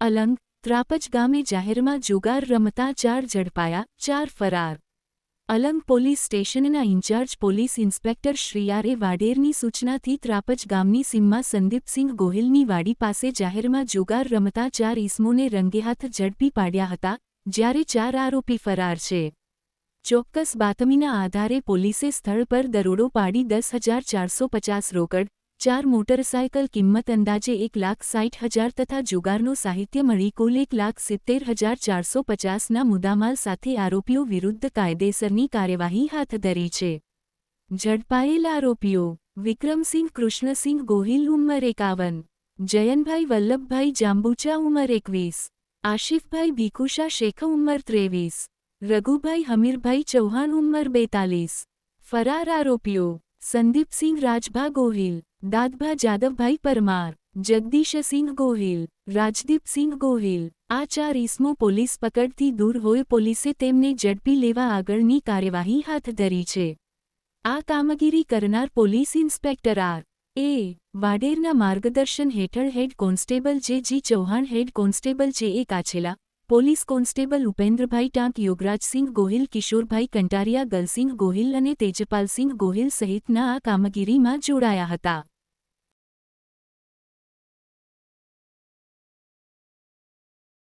અલંગ, ત્રાપજ ગામે જાહેરમાં જુગાર રમતા ચાર ઝડપાયા, ચાર ફરાર. અલંગ પોલીસ સ્ટેશનના ઇન્ચાર્જ પોલીસ ઇન્સ્પેક્ટર શ્રીયારે વાડેરની સૂચનાથી ત્રાપજ ગામની સીમમાં સંદીપસિંહ ગોહિલની વાડી પાસે જાહેરમાં જુગાર રમતા ચાર ઇસમોને રંગેહાથ ઝડપી પાડ્યા હતા, જ્યારે ચાર આરોપી ફરાર છે. ચોક્કસ બાતમીના આધારે પોલીસે સ્થળ પર દરોડો પાડી દસ હજાર ચારસો પચાસ રોકડ ચાર મોટરસાયકલ કિંમત અંદાજે એક લાખ સાઠ હજાર તથા જુગારનું સાહિત્ય મળી કુલ એક લાખ સિત્તેર હજાર ચારસો પચાસના મુદ્દામાલ સાથે આરોપીઓ વિરુદ્ધ કાયદેસરની કાર્યવાહી હાથ ધરી છે. ઝડપાયેલ આરોપીઓ વિક્રમસિંહ કૃષ્ણસિંહ ગોહિલ ઉંમર એકાવન જયનભાઈ વલ્લભભાઈ જાંબુચા ઉંમર એકવીસ, આશિફભાઈ ભીખુશા શેખ ઉંમર ત્રેવીસ, રઘુભાઈ હમીરભાઈ ચૌહાણ ઉંમર બેતાલીસ. ફરાર આરોપીઓ સંદીપસિંહ રાજભા ગોહિલ દાદભા જાદવભાઈ પરમાર, જગદીશસિંહ ગોહિલ, રાજદીપસિંહ ગોહિલ આ ચાર ઇસમો પોલીસ પકડથી દૂર હોય પોલીસે તેમને ઝડપી લેવા આગળની કાર્યવાહી હાથ ધરી છે. આ કામગીરી કરનાર પોલીસ ઇન્સ્પેક્ટર આર. એ. વાડેરના માર્ગદર્શન હેઠળ હેડ કોન્સ્ટેબલ જે જી Chauhan head constable J A Kachhela police constable Upendrabhai Tank Yograjsinh Gohil, Kishorbhai Kantariya Galsinh Gohil અને તેજપાલસિંહ ગોહિલ સહિતના આ કામગીરીમાં જોડાયા હતા.